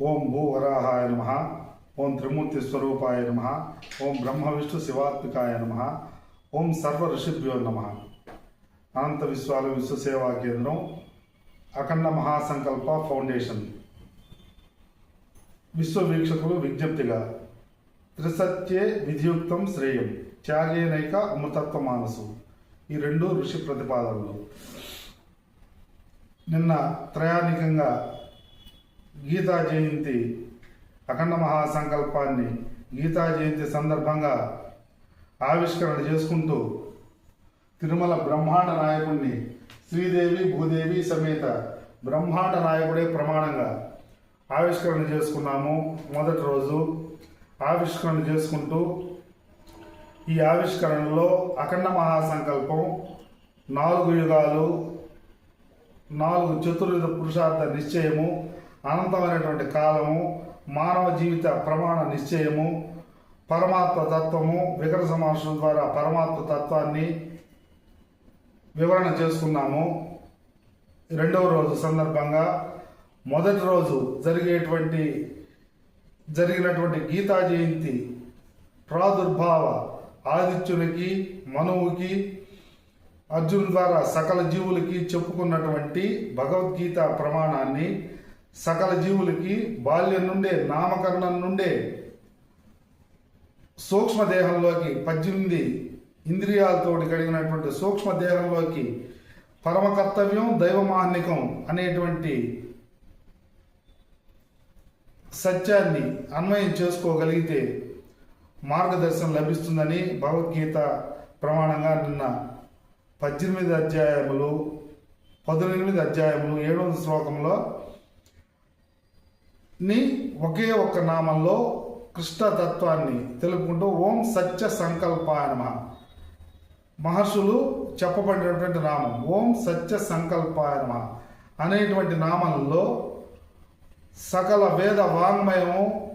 ఓం భూ వరాహాయ నమ. ఓం త్రిమూర్తి స్వరూపాయ నమ. ఓం బ్రహ్మ విష్ణు శివాత్మికాయ నమ. ఓం సర్వ ఋషిభ్యో నమ. అనంత విశ్వాల విశ్వ సేవా కేంద్రం అఖండ మహాసంకల్ప ఫౌండేషన్. విశ్వ వీక్షకులు విజ్ఞప్తిగా త్రిసత్యే విధియుక్తం శ్రేయం త్యాగేనైక అమృతత్వ మానసు. ఈ రెండు ఋషి ప్రతిపాదనలు. నిన్న త్రయాణికంగా గీతా జయంతి అఖండ మహాసంకల్పాన్ని గీతా జయంతి సందర్భంగా ఆవిష్కరణ చేసుకుంటూ తిరుమల బ్రహ్మాండ నాయకుడిని శ్రీదేవి భూదేవి సమేత బ్రహ్మాండ నాయకుడే ప్రమాణంగా ఆవిష్కరణ చేసుకున్నాము. మొదటి రోజు ఆవిష్కరణ చేసుకుంటూ ఈ ఆవిష్కరణలో అఖండ మహాసంకల్పం నాలుగు యుగాలు నాలుగు చతుర్విధ పురుషార్థ నిశ్చయము అనంతమైనటువంటి కాలము మానవ జీవిత ప్రమాణ నిశ్చయము పరమాత్మ తత్వము వికర సమాసం ద్వారా పరమాత్మ తత్వాన్ని వివరణ చేసుకున్నాము. రెండవ రోజు సందర్భంగా మొదటి రోజు జరిగేటువంటి జరిగినటువంటి గీతా జయంతి ప్రాదుర్భావ ఆదిత్యునికి మనువుకి అర్జున్ ద్వారా సకల జీవులకి చెప్పుకున్నటువంటి భగవద్గీత ప్రమాణాన్ని సకల జీవులకి బాల్యం నుండే నామకరణం నుండే సూక్ష్మదేహంలోకి పద్దెనిమిది ఇంద్రియాలతోటి కలిగినటువంటి సూక్ష్మదేహంలోకి పరమ కర్తవ్యం దైవమాన్నికం అనేటువంటి సత్యాన్ని అన్వయం చేసుకోగలిగితే మార్గదర్శనం లభిస్తుందని భగవద్గీత ప్రమాణంగా నిన్న పద్దెనిమిది అధ్యాయములు పద్దెనిమిది అధ్యాయములు ఏడవ శ్లోకంలో ని ఒకే ఒక్క నామంలో కృష్ణతత్వాన్ని తెలుపుకుంటూ ఓం సత్య సంకల్పాయ మహర్షులు చెప్పబడినటువంటి నామం ఓం సత్య సంకల్పాయ అనేటువంటి నామంలో సకల వేద వాంగ్మయము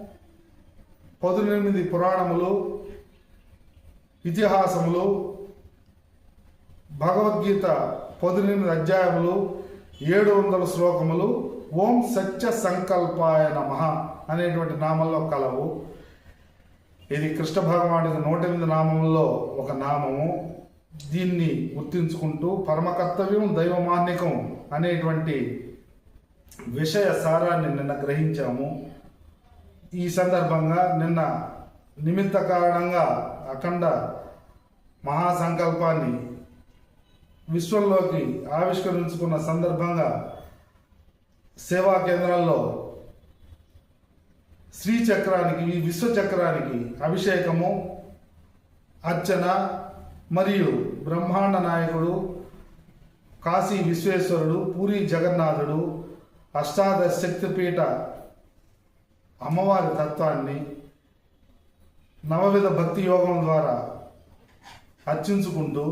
పదునెనిమిది పురాణములు ఇతిహాసములు భగవద్గీత పదునెనిమిది అధ్యాయములు ఏడు వందల శ్లోకములు ఓం సత్య సంకల్పాయ నమ అనేటువంటి నామంలో కలవు. ఇది కృష్ణ భగవానుడికి నూట ఎనిమిది నామంలో ఒక నామము. దీన్ని గుర్తించుకుంటూ పరమకర్తవ్యం దైవమాన్యకం అనేటువంటి విషయ సారాన్ని నిన్న గ్రహించాము. ఈ సందర్భంగా నిన్న నిమిత్త కారణంగా అఖండ మహాసంకల్పాన్ని విశ్వంలోకి ఆవిష్కరించుకున్న సందర్భంగా సేవా కేంద్రాల్లో శ్రీ చక్రానికి ఈ విశ్వచక్రానికి అభిషేకము అర్చన మరియు బ్రహ్మాండ నాయకుడు కాశీ విశ్వేశ్వరుడు పూరి జగన్నాథుడు అష్టాదశ శక్తిపీఠ అమ్మవారి తత్వాన్ని నవవిధ భక్తి యోగం ద్వారా అర్చించుకుంటూ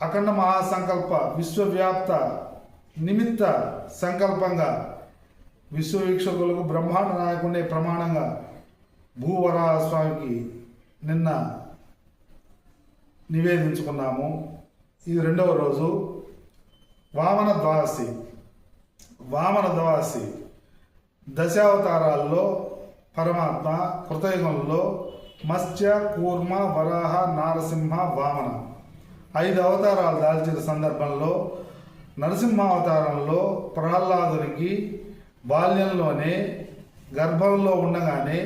అఖండ మహాసంకల్ప విశ్వవ్యాప్త నిమిత్త సంకల్పంగా విశ్వవీక్షకులకు బ్రహ్మాండ నాయకుడే ప్రమాణంగా భూవరాహ స్వామికి నిన్న నివేదించుకున్నాము. ఇది రెండవ రోజు. వామన ద్వాసి వామన ద్వాసి దశావతారాల్లో పరమాత్మ కృతయుగంలో మత్స్య కూర్మ వరాహ నారసింహ వామన. ఐదు అవతారాలు దాల్చిన సందర్భంలో నరసింహావతారంలో ప్రహ్లాదునికి బాల్యంలోనే గర్భంలో ఉండగానే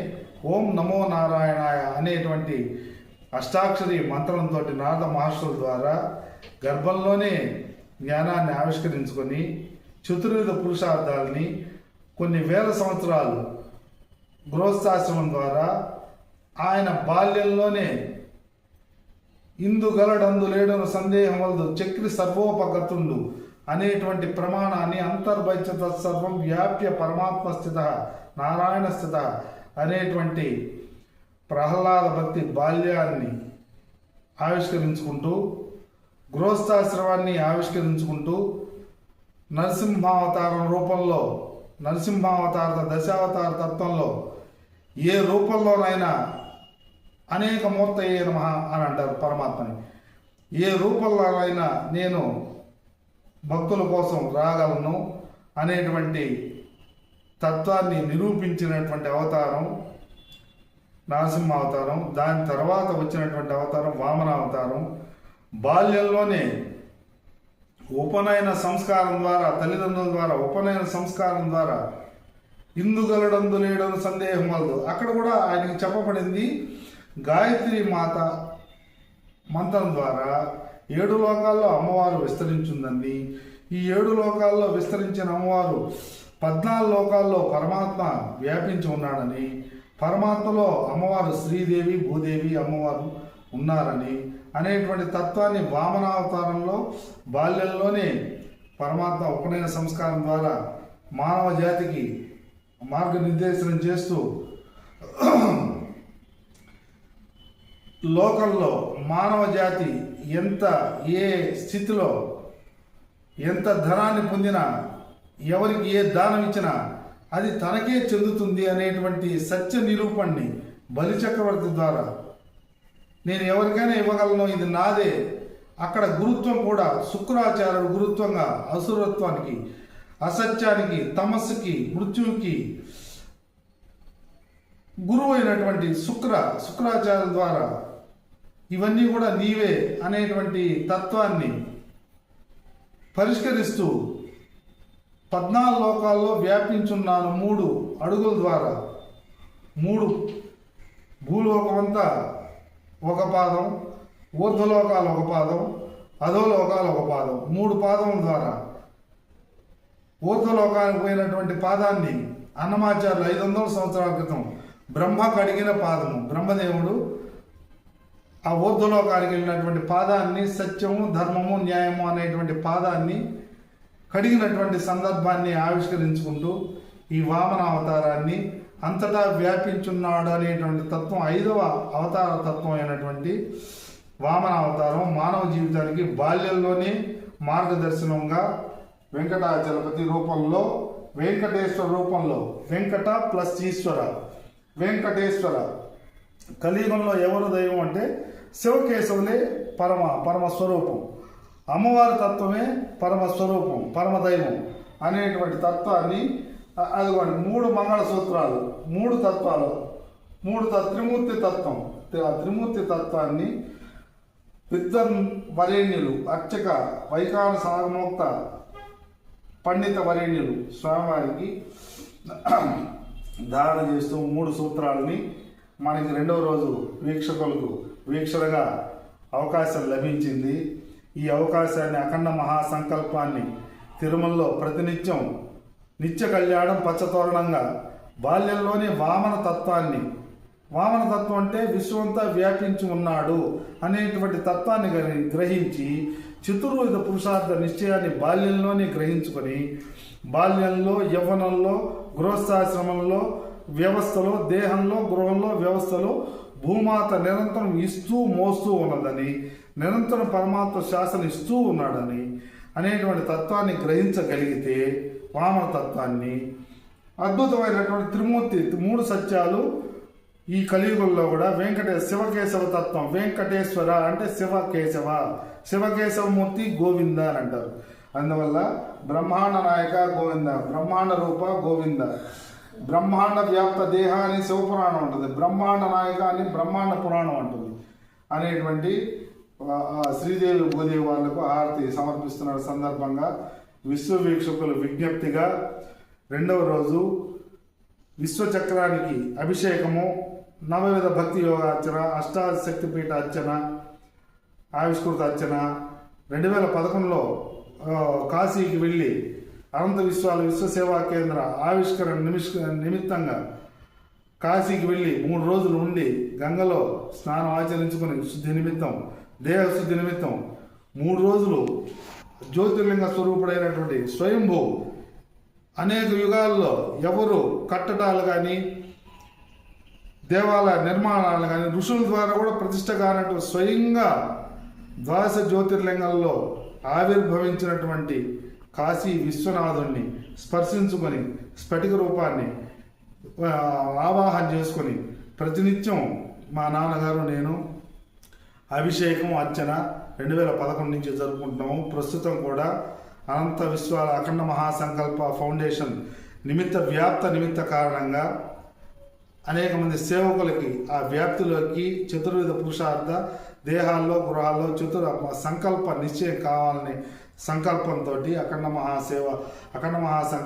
ఓం నమో నారాయణాయ అనేటువంటి అష్టాక్షరి మంత్రంతో నారద మహర్షుల ద్వారా గర్భంలోనే జ్ఞానాన్ని ఆవిష్కరించుకొని చతుర్విధ పురుషార్థాలని కొన్ని వేల సంవత్సరాలు గృహస్థాశ్రమం ద్వారా ఆయన బాల్యంలోనే ఇందు గలడందు లేడను సందేహం వలదు. చక్రి సర్వోపగతుండు. అనేటువంటి ప్రమాణాన్ని అంతర్భైత సర్వం వ్యాప్య పరమాత్మ స్థిత నారాయణ స్థిత అనేటువంటి ప్రహ్లాద భక్తి బాల్యాన్ని ఆవిష్కరించుకుంటూ గృహస్థాశ్రమాన్ని ఆవిష్కరించుకుంటూ నరసింహావతారం రూపంలో నరసింహావతార దశావతార తత్వంలో ఏ రూపంలోనైనా అనేక మూర్తయ్యే నమ అని అంటారు పరమాత్మని. ఏ రూపంలోనైనా నేను భక్తుల కోసం రాగలను అనేటువంటి తత్వాన్ని నిరూపించినటువంటి అవతారం నరసింహ అవతారం దాని తర్వాత వచ్చినటువంటి అవతారం వామన అవతారం. బాల్యంలోనే ఉపనయన సంస్కారం ద్వారా తల్లిదండ్రుల ద్వారా ఉపనయన సంస్కారం ద్వారా ఇందుగలడందు లేడని సందేహం వలదు. అక్కడ కూడా ఆయనకి చెప్పబడింది గాయత్రి మాత మంత్రం ద్వారా ఏడు లోకాల్లో అమ్మవారు విస్తరించిందని ఈ ఏడు లోకాల్లో విస్తరించిన అమ్మవారు పద్నాలుగు లోకాల్లో పరమాత్మ వ్యాపించి ఉన్నాడని పరమాత్మలో అమ్మవారు శ్రీదేవి భూదేవి అమ్మవారు ఉన్నారని అనేటువంటి తత్వాన్ని వామనావతారంలో బాల్యంలోనే పరమాత్మ ఉపనయన సంస్కారం ద్వారా మానవ జాతికి మార్గనిర్దేశనం చేస్తూ లోకంలో మానవ జాతి ఎంత ఏ స్థితిలో ఎంత ధనాన్ని పొందినా ఎవరికి ఏ దానం ఇచ్చినా అది తనకే చెందుతుంది అనేటువంటి సత్య నిరూపణని బలిచక్రవర్తి ద్వారా నేను ఎవరికైనా ఇవ్వగలను ఇది నాదే. అక్కడ గురుత్వం కూడా శుక్రాచార్యుడు గురుత్వంగా అసురత్వానికి అసత్యానికి తమస్సుకి మృత్యువుకి గురువు అయినటువంటి శుక్ర శుక్రాచార్యుల ద్వారా ఇవన్నీ కూడా నీవే అనేటువంటి తత్వాన్ని పరిష్కరిస్తూ పద్నాలుగు లోకాల్లో వ్యాపించున్నాను మూడు అడుగుల ద్వారా. మూడు భూలోకమంతా ఒక పాదం ఊర్ధ్వలోకాలు ఒక పాదం అధోలోకాలు ఒక పాదం. మూడు పాదముల ద్వారా. ఊర్ధ్వలోకానికి పోయినటువంటి పాదాన్ని అన్నమాచార్యులు ఐదు వందల సంవత్సరాల క్రితం బ్రహ్మ కడిగిన పాదము. బ్రహ్మదేవుడు ఆ ఊర్ధ్వలోకానికి వెళ్ళినటువంటి పాదాన్ని సత్యము ధర్మము న్యాయము అనేటువంటి పాదాన్ని కడిగినటువంటి సందర్భాన్ని ఆవిష్కరించుకుంటూ ఈ వామన అవతారాన్ని అంతటా వ్యాపించున్నాడు అనేటువంటి తత్వం ఐదవ అవతార తత్వం అయినటువంటి వామన అవతారం మానవ జీవితానికి బాల్యంలోనే మార్గదర్శనంగా వెంకటాచలపతి రూపంలో వెంకటేశ్వర రూపంలో వెంకట ప్లస్ ఈశ్వర వెంకటేశ్వర. కలియుగంలో ఎవరు దైవం అంటే శివకేశవులే పరమ పరమ స్వరూపం అమ్మవారి తత్వమే పరమ స్వరూపం పరమ దైవం అనేటువంటి తత్వాన్ని అదిగోండి మూడు మంగళసూత్రాలు మూడు తత్వాలు మూడు త్రిమూర్తి తత్వం ఆ త్రిమూర్తి తత్వాన్ని విద్వన్ వరేణ్యులు అర్చక వైకాన సాగమోక్త పండిత వరేణ్యులు స్వామివారికి ధారణ చేస్తూ మూడు సూత్రాలని మనకి రెండవ రోజు వీక్షకులకు వీక్షణగా అవకాశం లభించింది. ఈ అవకాశాన్ని అఖండ మహాసంకల్పాన్ని తిరుమలలో ప్రతినిత్యం నిత్య కళ్యాణం పచ్చతోరణంగా బాల్యంలోని వామన తత్వాన్ని వామన తత్వం అంటే విశ్వంతా వ్యాపించి ఉన్నాడు అనేటువంటి తత్వాన్ని గ్రహించి చతుర్విధ పురుషార్థ నిశ్చయాన్ని బాల్యంలోనే గ్రహించుకొని బాల్యంలో యవ్వనంలో గృహస్థాశ్రమంలో వ్యవస్థలో దేహంలో గృహంలో వ్యవస్థలో భూమాత నిరంతరం ఇస్తూ మోస్తూ ఉన్నదని నిరంతరం పరమాత్మ శాసన ఇస్తూ ఉన్నాడని అనేటువంటి తత్వాన్ని గ్రహించగలిగితే వామన తత్వాన్ని అద్భుతమైనటువంటి త్రిమూర్తి మూడు సత్యాలు ఈ కలియుగంలో కూడా వెంకటేశ్వర శివకేశవ తత్వం. వెంకటేశ్వర అంటే శివకేశవ. శివకేశవమూర్తి గోవింద అని అంటారు. అందువల్ల బ్రహ్మాండ నాయక గోవింద బ్రహ్మాండ రూప గోవింద. బ్రహ్మాండ వ్యాప్త దేహ అని శివపురాణం ఉంటుంది బ్రహ్మాండ నాయక అని బ్రహ్మాండ పురాణం అంటుంది. అనేటువంటి శ్రీదేవి భూదేవి వాళ్ళకు హారతి సమర్పిస్తున్న సందర్భంగా విశ్వ వీక్షకుల విజ్ఞప్తిగా రెండవ రోజు విశ్వచక్రానికి అభిషేకము నవవిధ భక్తి యోగార్చన అష్టాశక్తి పీఠ అర్చన ఆవిష్కృత అర్చన. రెండు వేల పదకొండులో కాశీకి వెళ్ళి అనంత విశ్వాల విశ్వ సేవా కేంద్ర ఆవిష్కరణ నిమిష్ నిమిత్తంగా కాశీకి వెళ్ళి మూడు రోజులు ఉండి గంగలో స్నానం ఆచరించుకుని శుద్ధి నిమిత్తం దేహ శుద్ధి నిమిత్తం మూడు రోజులు జ్యోతిర్లింగ స్వరూపుడైనటువంటి స్వయంభూ అనేక యుగాల్లో ఎవరు కట్టడాలు కానీ దేవాలయ నిర్మాణాలు కానీ ఋషుల ద్వారా కూడా ప్రతిష్ట కానట్టు స్వయంగా ద్వాదశ జ్యోతిర్లింగంలో ఆవిర్భవించినటువంటి కాశీ విశ్వనాథుణ్ణి స్పర్శించుకొని స్ఫటిక రూపాన్ని ఆవాహన చేసుకొని ప్రతినిత్యం మా నాన్నగారు నేను అభిషేకం అర్చన రెండు వేల పదకొండు నుంచి జరుపుకుంటున్నాము. ప్రస్తుతం కూడా అనంత విశ్వాల అఖండ మహాసంకల్ప ఫౌండేషన్ నిమిత్త వ్యాప్త నిమిత్త కారణంగా అనేక మంది సేవకులకి ఆ వ్యాప్తిలోకి చతుర్విధ పురుషార్థ దేహాల్లో గృహాల్లో చతుర సంకల్ప నిశ్చయం కావాలని సంకల్పంతో అఖండ మహాసేవ అఖండ మహాసంకల్ప